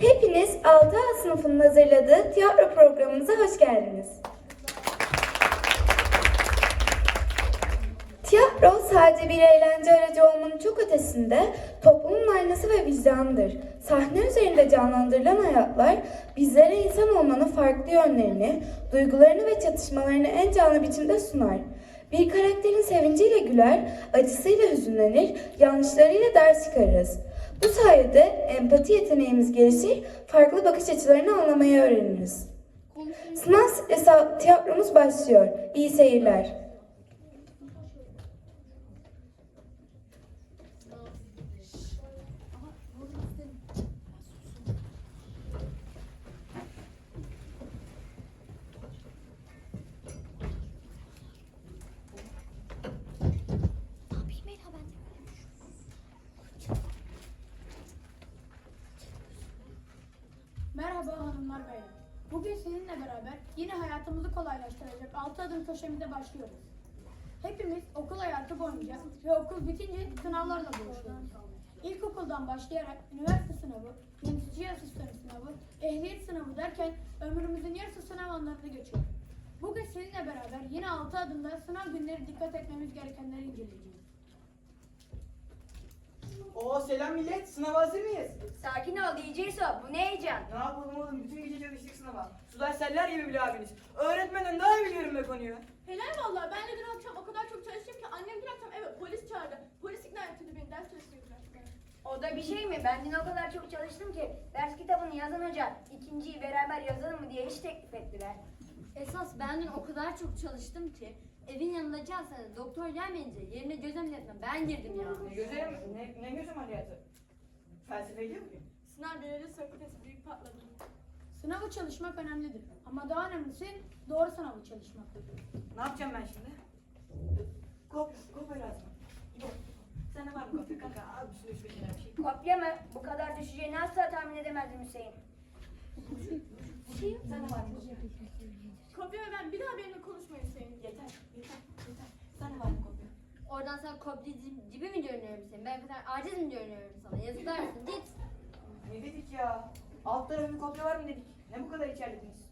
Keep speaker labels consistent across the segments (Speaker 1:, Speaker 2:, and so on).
Speaker 1: Hepiniz 6A sınıfının hazırladığı tiyatro programımıza hoş geldiniz. Tiyatro sadece bir eğlence aracı olmanın çok ötesinde toplumun aynası ve vicdanıdır. Sahne üzerinde canlandırılan hayatlar bizlere insan olmanın farklı yönlerini, duygularını ve çatışmalarını en canlı biçimde sunar. Bir karakterin sevinciyle güler, acısıyla hüzünlenir, yanlışlarıyla ders çıkarırız. Bu sayede empati yeteneğimiz gelişir, farklı bakış açılarını anlamayı öğreniriz. Sınav esa- tiyatromuz başlıyor. İyi seyirler.
Speaker 2: Merhaba hanımlar beyler. Bugün sizinle beraber yine hayatımızı kolaylaştıracak 6 adım köşemize başlıyoruz. Hepimiz okul hayatı boyunca ve okul bitince sınavlarla buluşuyoruz. İlkokuldan başlayarak üniversite sınavı, yönetici asistanı sınavı, ehliyet sınavı derken ömrümüzün yarısı sınav anlarını geçiyor. Bugün sizinle beraber yine 6 adımda sınav günleri dikkat etmemiz gerekenleri inceleyeceğiz.
Speaker 3: Oo selam millet. Sınava hazır mıyız?
Speaker 4: Sakin ol DJ So, bu ne heyecan?
Speaker 3: Ne yapalım oğlum? Bütün gece çalıştık sınava. Sular seller gibi bile abiniz. Öğretmenden daha iyi biliyorum be konuyu.
Speaker 5: Helal vallahi ben de dün akşam o kadar çok çalıştım ki annem dün akşam eve polis çağırdı. Polis ikna etti beni ders çalışmaya bıraktı.
Speaker 4: O da bir şey mi? Ben dün o kadar çok çalıştım ki ders kitabını yazan hoca ikinciyi beraber yazalım mı diye iş teklif ettiler.
Speaker 6: Esas ben dün o kadar çok çalıştım ki evin yanındaki hastanede doktor gelmeyince yerine göz ameliyatına ben girdim ya.
Speaker 3: Ne gözüm, ne, ne gözüm ameliyatı? Felsefeydi mi bugün?
Speaker 5: Sınav belirli fakültesi büyük patladı.
Speaker 2: Sınavı çalışmak önemlidir ama daha önemlisi doğru sınavı çalışmaktır.
Speaker 3: Ne yapacağım ben şimdi? Kopya, kopya lazım. İbo, Sende var mı kopya kanka? Al bir sürü üç bir şey.
Speaker 4: Kopya mı? Bu kadar düşeceğini asla tahmin edemezdim Hüseyin.
Speaker 3: Sende var mı?
Speaker 5: Kopya ve ben bir daha benimle konuşmayın Hüseyin.
Speaker 3: Yeter. Sende var mı kopya?
Speaker 6: Oradan sen kopya gibi mi görünüyorum senin? Ben kadar aciz mi görünüyorum sana? Yazıklar olsun git.
Speaker 3: Ne dedik ya? Alt tarafı bir kopya var mı dedik? Ne bu kadar içerlediniz?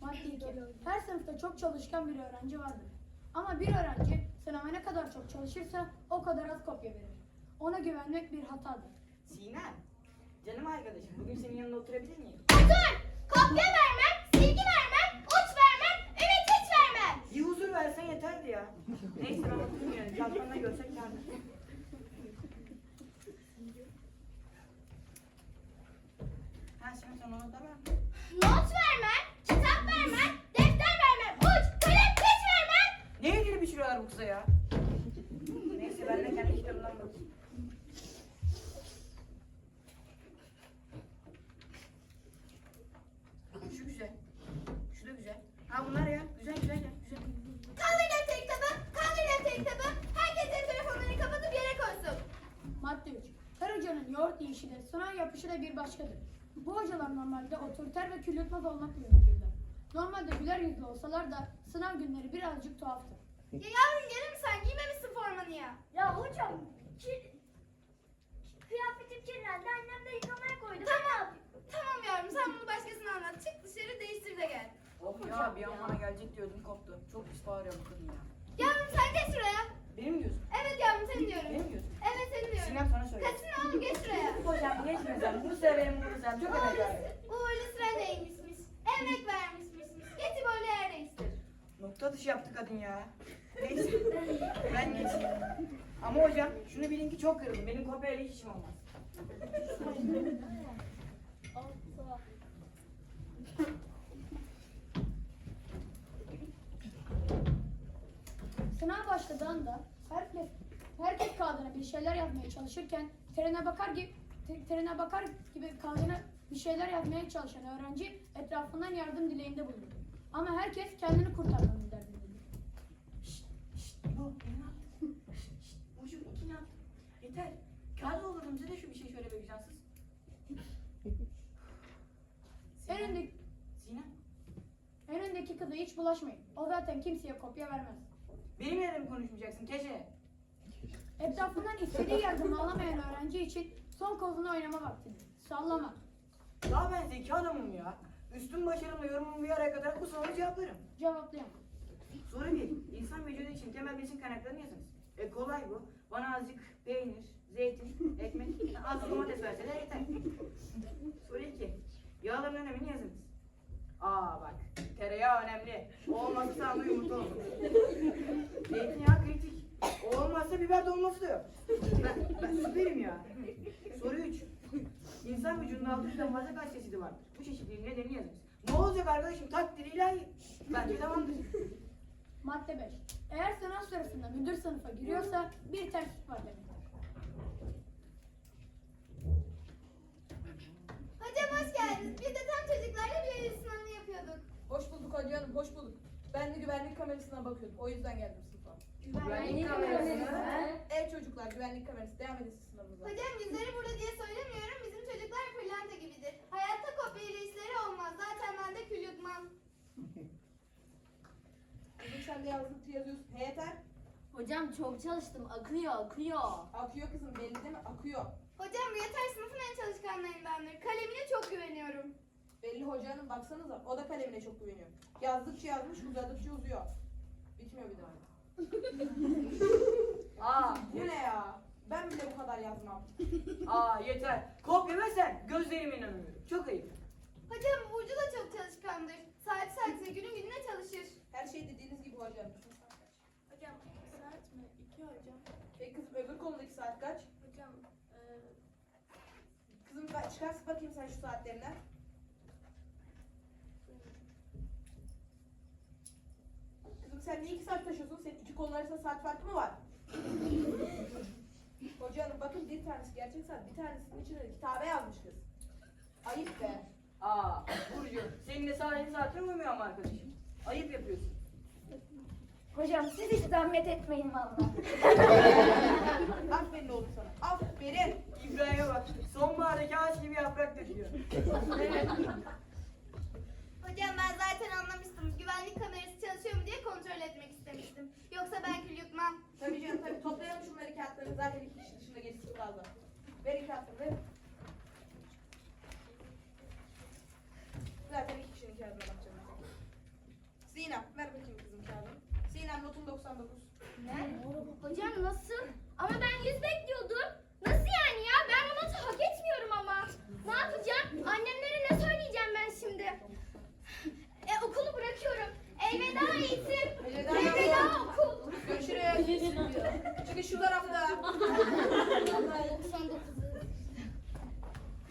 Speaker 2: Madde 2. Her sınıfta çok çalışkan bir öğrenci vardır. Ama bir öğrenci sınava ne kadar çok çalışırsa o kadar az kopya verir. Ona güvenmek bir hatadır.
Speaker 3: Sinem, canım arkadaşım bugün senin yanında oturabilir miyim?
Speaker 5: Otur! Kopya vermem, silgi vermem, uç vermem, ümit hiç vermem.
Speaker 3: Bir huzur versen yeterdi ya. Neyse ben oturayım yani. Çantamda görsek kârdır. Ha şimdi sen ona da ver.
Speaker 5: Not vermem, kitap vermem, defter vermem, uç, kalem hiç vermem.
Speaker 3: Neye girip içiriyorlar bu kıza ya? Neyse ben de kendi kitabımdan bakayım. Şu güzel. Şu da güzel. Ha bunlar ya. Güzel güzel ya. Güzel.
Speaker 5: Kaldır defter kitabı, kaldır defter kitabı. Herkes de telefonlarını kapatıp yere koysun.
Speaker 2: Madde 3. Her de sınav yapışı da bir başkadır. Bu hocalar normalde otoriter ve küllütmez olmakla ünlüdürler. Normalde güler yüzlü olsalar da sınav günleri birazcık tuhaftır.
Speaker 5: Ya yavrum mi sen giymemişsin formanı ya?
Speaker 4: Ya hocam, ki, kıyafetim kirlendi annem de yıkamaya koydu.
Speaker 5: Tamam. Tamam yavrum sen bunu başkasına anlat. Çık dışarı değiştir de gel.
Speaker 3: Oh ya bir an bana gelecek diyordum koptu. Çok pis bağırıyor bu kadın ya.
Speaker 5: Yavrum sen geç şuraya.
Speaker 3: Benim mi diyorsun?
Speaker 5: Evet yavrum seni diyorum.
Speaker 3: Benim diyorsun?
Speaker 5: Evet seni diyorum.
Speaker 3: Sinem sana söyle.
Speaker 5: Kaçın oğlum geç şuraya.
Speaker 3: Hocam geçmeyeceğim. Bu severim bu güzel. Çok emek verdim.
Speaker 5: Uğurlu sıra neymişmiş? Emek vermişmişmiş. Getir böyle yer değiştir.
Speaker 3: Nokta dışı yaptı kadın ya. Neyse. Ben geçeyim. Ama hocam şunu bilin ki çok kırıldım. Benim kopyayla hiç işim olmaz.
Speaker 2: Sınav başladığında herkes herkes kağıdına bir şeyler yazmaya çalışırken trene bakar gibi trene bakar gibi kağıdına bir şeyler yazmaya çalışan öğrenci etrafından yardım dileğinde bulunur. Ama herkes kendini kurtarmanın derdindedir.
Speaker 3: Şşt, şşt, bu ne yaptın? Şşt, şşt, bu şu iki ne yaptın? Yeter. Kağıt doldurdum size de şu bir şey şöyle be vicdansız.
Speaker 2: En öndeki,
Speaker 3: Sinem,
Speaker 2: en öndeki kıza hiç bulaşmayın. O zaten kimseye kopya vermez.
Speaker 3: benim yerime mi konuşmayacaksın Keşe?
Speaker 2: Etrafından istediği yardımı alamayan öğrenci için son kozunu oynama vaktidir. Sallama.
Speaker 3: Daha ben zeki adamım ya. Üstün başarımla yorumumu bir araya kadar bu soruyu cevaplarım.
Speaker 2: Cevaplayamam.
Speaker 3: Soru 1. İnsan vücudu için temel besin kaynaklarını yazınız. E kolay bu. Bana azıcık peynir, zeytin, ekmek, az domates verseler yeter. Soru 2. Yağların önemini yazınız. Aa bak, tereyağı önemli. O olmazsa sağında yumurta olur. Zeytinyağı kritik. O olmazsa biber dolması da yok. Ben, ben süperim ya. Soru 3. İnsan vücudunda 600'den fazla kaç çeşidi vardır? Bu çeşitliğin nedeni yazınız. Ne olacak arkadaşım? Takdiri ilahi. Bence tamamdır.
Speaker 2: Madde 5. Eğer sınav sırasında müdür sınıfa giriyorsa bir terslik var demektir.
Speaker 7: Hocam hoş geldiniz. Biz de tam çocuklarla biyoloji sınavını yapıyorduk.
Speaker 8: Hoş bulduk hocam, hoş bulduk. Ben de güvenlik kamerasına bakıyordum. O yüzden geldim sınıfa.
Speaker 3: Güvenlik kamerası.
Speaker 8: Evet çocuklar, güvenlik kamerası. Devam edin siz sınavınıza.
Speaker 7: Hocam yüzleri burada diye söylemiyorum. Bizim çocuklar pırlanta gibidir. Hayatta kopyayla işleri olmaz. Zaten ben de kül yutmam.
Speaker 8: Kızım sen de yazdıkça yazıyorsun. He yeter.
Speaker 6: Hocam çok çalıştım. Akıyor akıyor.
Speaker 8: Akıyor kızım, belli değil mi? Akıyor.
Speaker 7: Hocam yeter sınıfın en çalışkanlarındandır. Kalemine çok güveniyorum.
Speaker 8: Belli hocanın baksanıza. O da kalemine çok güveniyor. Yazdıkça yazmış, uzadıkça uzuyor. Bitmiyor bir daha.
Speaker 3: Aa,
Speaker 8: Bu ne ya? Ben bile bu kadar yazmam.
Speaker 3: aa yeter. Kopya versen gözlerime inanamıyorum. Çok ayıp.
Speaker 7: Hocam Burcu da çok çalışkandır. Saat saatine günün gününe çalışır.
Speaker 8: Her şey dediğiniz gibi hocam.
Speaker 5: Hocam saat mi? İki hocam.
Speaker 8: Peki kızım öbür konudaki saat kaç?
Speaker 5: Hocam eee
Speaker 8: Kızım çıkarsın bakayım sen şu saatlerinden. Kızım sen niye iki saat kolun arasında saat farkı mı var? Hocanım bakın bir tanesi gerçek saat, bir tanesinin içine de kitabe yazmış kız. Ayıp be.
Speaker 3: Aa, Burcu, senin de saatini saatine uymuyor ama arkadaşım. Ayıp yapıyorsun.
Speaker 4: Hocam siz hiç zahmet etmeyin vallahi.
Speaker 8: Aferin oğlum sana. Aferin.
Speaker 3: İbrahim'e bak, sonbahardaki ağaç gibi yaprak döküyor.
Speaker 7: Hocam ben zaten anlamıştım. Güvenlik kamerası çalışıyor mu diye kontrol etmek istemiştim. Yoksa ben kül yutmam.
Speaker 8: Tabii canım tabii. Kağıtları. Zaten iki kişi dışında gerisi kağıtları verin. Zaten iki kişinin kağıdına bakacağım. Sinem ver bakayım kızım kağıdını. Sinem notun 99.
Speaker 7: Hocam nasıl? Ama ben yüz bekliyordum. Nasıl yani ya? Ben bu notu hak etmiyorum ama. Ne yapacağım? Annemlere ne söyleyeceğim ben şimdi? E okulu bırakıyorum. Elveda eğitim.
Speaker 8: Elveda
Speaker 7: okul.
Speaker 8: Görüşürüz. Çıkın şu tarafta.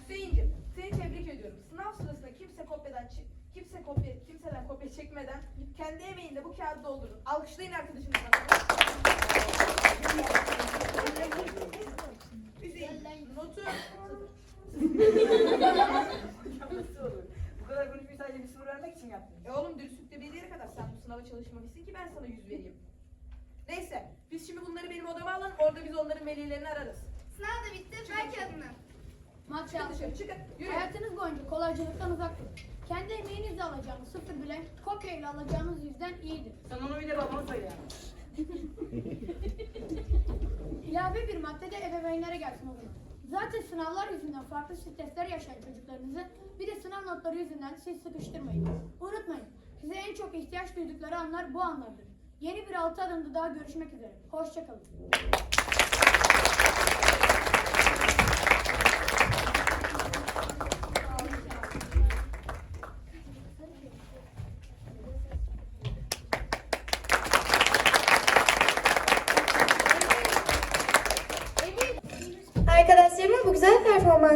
Speaker 8: Hüseyin'cim seni tebrik ediyorum. Sınav sırasında kimse kopyadan çı- kimse kopya kimseden kopya çekmeden kendi emeğinde bu kağıdı doldurun. Alkışlayın arkadaşınızı. Hüseyin notu
Speaker 3: Nasıl olur? Bu kadar konuşmayı sadece bir sıfır vermek için yaptım.
Speaker 8: E oğlum dürüstlükte bir yere kadar sen bu sınava çalışmamışsın ki ben sana yüz vereyim. Neyse biz şimdi bunları benim odama alın orada biz onların velilerini ararız.
Speaker 7: Sınav da bitti. Ver kağıdını.
Speaker 2: Madde
Speaker 8: Çıkın
Speaker 2: 6.
Speaker 8: dışarı çıkın. Yürü.
Speaker 2: Hayatınız boyunca kolaycılıktan uzak durun. Kendi emeğinizle alacağınız sıfır bile kopyayla alacağınız yüzden iyidir.
Speaker 3: Sen onu bir de babama söyle yani.
Speaker 2: İlave bir madde de ebeveynlere gelsin o zaman. Zaten sınavlar yüzünden farklı stresler yaşayan çocuklarınızı bir de sınav notları yüzünden siz sıkıştırmayın. Unutmayın, size en çok ihtiyaç duydukları anlar bu anlardır. Yeni bir altı adımda daha görüşmek üzere. Hoşçakalın.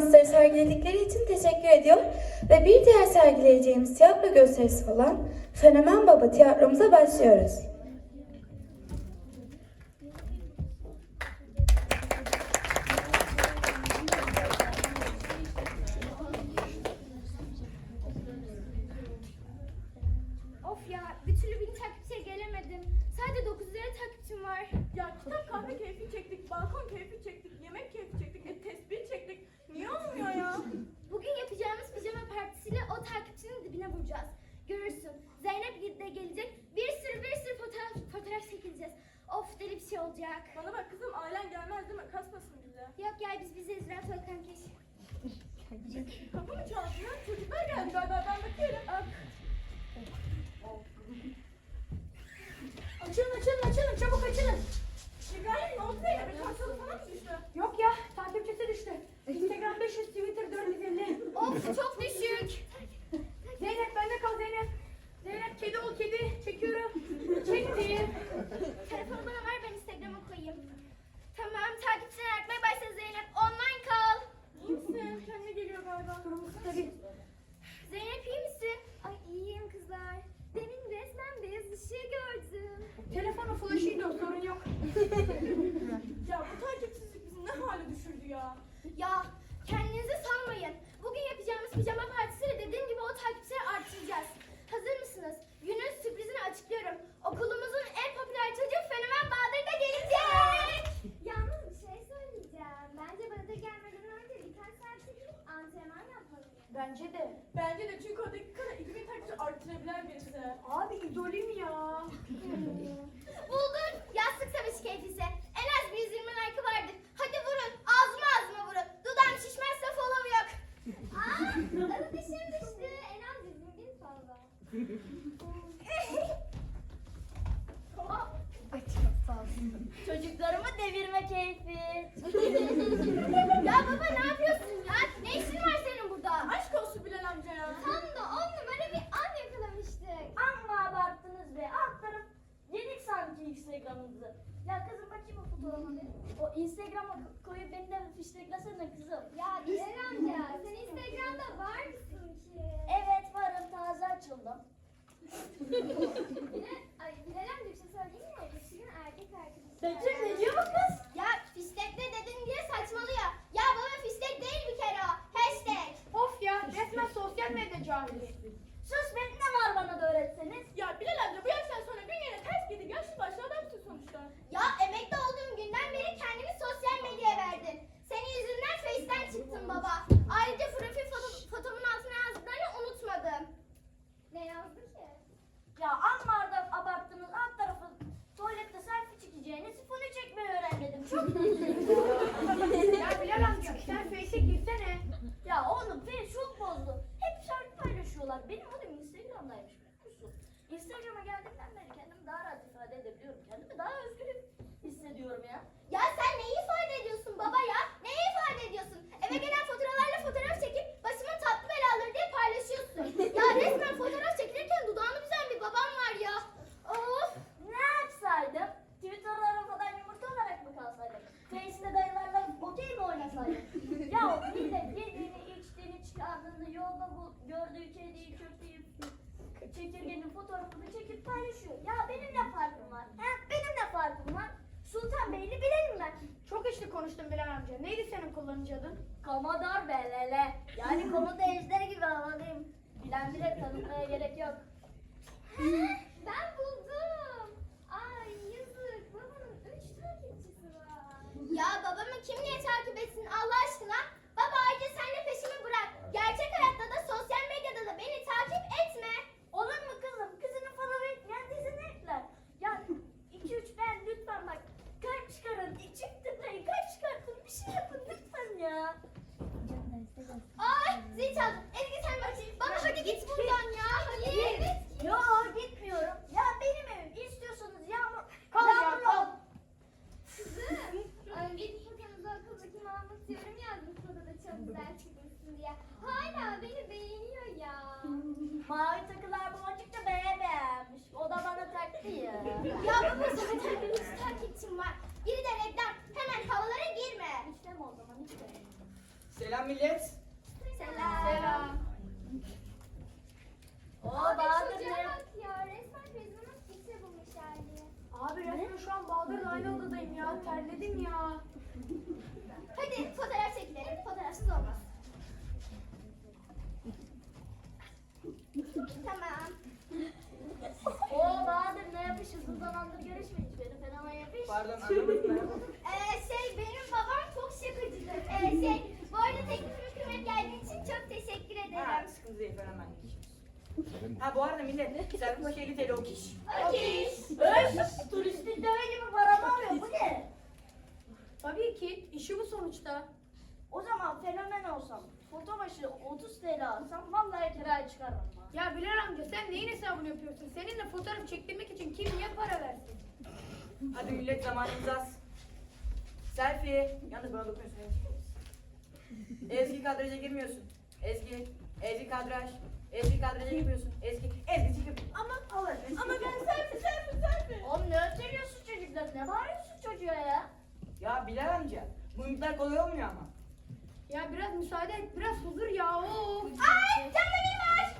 Speaker 1: Performansları sergiledikleri için teşekkür ediyor ve bir diğer sergileyeceğimiz tiyatro gösterisi olan Fenomen Baba tiyatromuza başlıyoruz.
Speaker 6: Çocuklarımı devirme keyfi.
Speaker 7: ya baba ne yapıyorsun ya? Ne işin var senin burada?
Speaker 5: Aşk olsun Bilal amca ya.
Speaker 7: Tam da on numara bir an yakalamıştık.
Speaker 6: Amma abarttınız be. Alt yedik sanki Instagram'ımızı. Ya kızım bakayım o fotoğrafı. O Instagram'a koyup beni de fişteklesene kızım.
Speaker 7: Ya Bilal amca sen Instagram'da var mısın ki?
Speaker 6: Evet açıldım.
Speaker 7: Ay Hilal amca bir şey söyleyeyim mi? Betül'ün erkek arkadaşı.
Speaker 6: Betül ne diyor bakalım? kanalında yolda bu gördüğü kediyi, köpeği, çekirgenin fotoğrafını çekip paylaşıyor. Ya benim de farkım var. He, benim de farkım var. Sultan Beyli bilelim ben.
Speaker 2: Çok işli konuştun Bilal amca. Neydi senin kullanıcı adın?
Speaker 6: Komodor Belele. Yani komodo ejderi gibi havalıyım. Bilen bile tanımaya gerek yok.
Speaker 7: He, ben buldum. Ay yazık. Babanın üç takipçisi var. Ya babamı kim niye takip etsin Allah aşkına? Gerçek hayatta da sosyal medyada da beni takip etme.
Speaker 6: Olur mu
Speaker 7: kız? Hamillet
Speaker 3: Ha bu arada millet servis 50 TL o kiş.
Speaker 7: Okey.
Speaker 6: Öf, turistik deve gibi param alıyor. Bu ne?
Speaker 2: Tabii ki işi bu sonuçta.
Speaker 6: O zaman fenomen olsam, foto başı 30 TL alsam vallahi kiraya çıkarım. ben.
Speaker 2: Ya Bilal amca sen neyin hesabını yapıyorsun? Seninle fotoğraf çektirmek için kim niye para versin?
Speaker 3: Hadi millet zamanımız az. Selfie. Yalnız bana dokunuyorsun Ezgi. Ezgi kadraja girmiyorsun. Ezgi. Ezgi kadraj. Ezgi kadraja girmiyorsun. Ezgi. Ezgi çıkıp. Ama aşkına.
Speaker 6: Ama ben selfie selfie selfie. Oğlum ne ötürüyorsun çocuklar? Ne bağırıyorsun çocuğa ya?
Speaker 3: Ya Bilal amca. Bu mimikler kolay olmuyor ama.
Speaker 2: Ya biraz müsaade et, biraz huzur ya. Of.
Speaker 6: Ay canım var.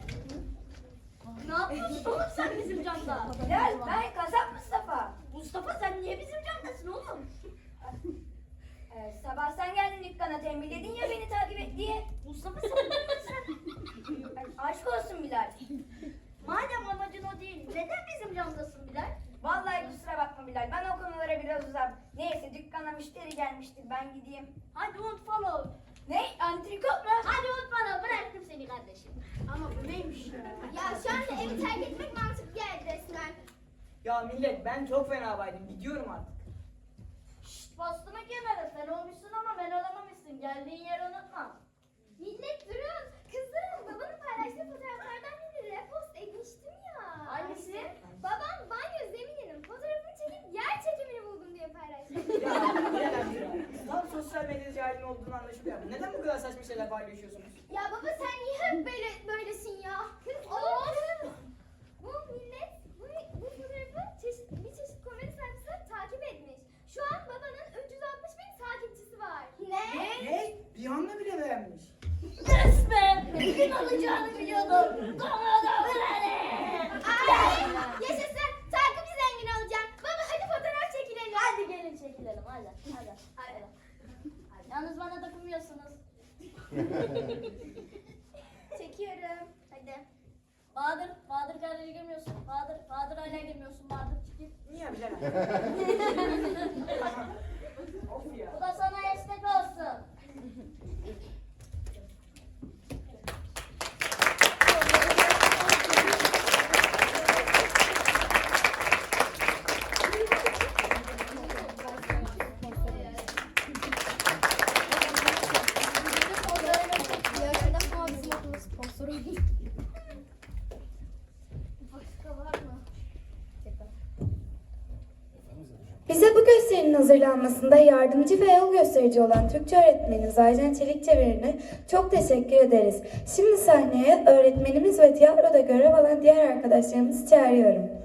Speaker 6: Ne yapıyorsun oğlum sen bizim camda?
Speaker 4: Bilal ben kasap Mustafa.
Speaker 6: Mustafa sen niye bizim camdasın oğlum?
Speaker 4: Ee, sabah sen geldin dükkana tembihledin ya beni takip et diye.
Speaker 6: Mustafa sen ne yapıyorsun?
Speaker 4: Aşk olsun Bilal.
Speaker 6: Madem amacın o değil, neden bizim camdasın Bilal?
Speaker 4: Vallahi kusura bakma Bilal. Ben o konulara biraz uzak. Neyse dükkana müşteri gelmiştir. Ben gideyim.
Speaker 6: Hadi unfollow.
Speaker 4: Ne? Antrikot mu?
Speaker 6: Hadi unfollow bıraktım seni kardeşim.
Speaker 2: Ama bu neymiş ya?
Speaker 7: Ya şu anda evi terk etmek mantıklı geldi resmen.
Speaker 3: Ya millet ben çok fena baydım. Gidiyorum artık.
Speaker 6: Şşt bastımı kemere sen olmuşsun ama ben olamamışsın. Geldiğin yeri unutma.
Speaker 7: Millet durun. Kızım babanın paylaştığı fotoğraflardan birini repost etmiştim ya.
Speaker 6: Hangisi?
Speaker 7: Babam banyo zemininin fotoğrafını çekip yer çekimini buldum diye paylaştı.
Speaker 3: Ya Bilal amca. Tam sosyal medyada cahilin olduğunu anlaşılıyor. Saçma şeyler paylaşıyorsunuz?
Speaker 7: ya baba sen niye hep böyle böylesin ya? Kız of. Bu millet bu, bu fotoğrafı çeşit, bir çeşit komedi sayfası takip etmiş. Şu an babanın 360 bin takipçisi var. Ne?
Speaker 3: Ne? Bir anda bile beğenmiş.
Speaker 6: Yes be! Kim alacağını biliyordum. Bana da böyle.
Speaker 7: Ay, yaşasın. Takipçi zengin olacağım. Baba hadi fotoğraf çekilelim.
Speaker 6: Hadi gelin çekilelim hadi. Hadi. Hadi. hadi. Yalnız bana dokunmuyorsunuz.
Speaker 7: Çekiyorum. Hadi.
Speaker 6: Bahadır, Bahadır kardeşi girmiyorsun. Bahadır, Bahadır hala girmiyorsun. Bahadır çıkıp.
Speaker 3: Niye Bilal
Speaker 1: Bize bu gösterinin hazırlanmasında yardımcı ve yol gösterici olan Türkçe öğretmenimiz Aycan Çelik Çeviri'ne çok teşekkür ederiz. Şimdi sahneye öğretmenimiz ve tiyatroda görev alan diğer arkadaşlarımızı çağırıyorum.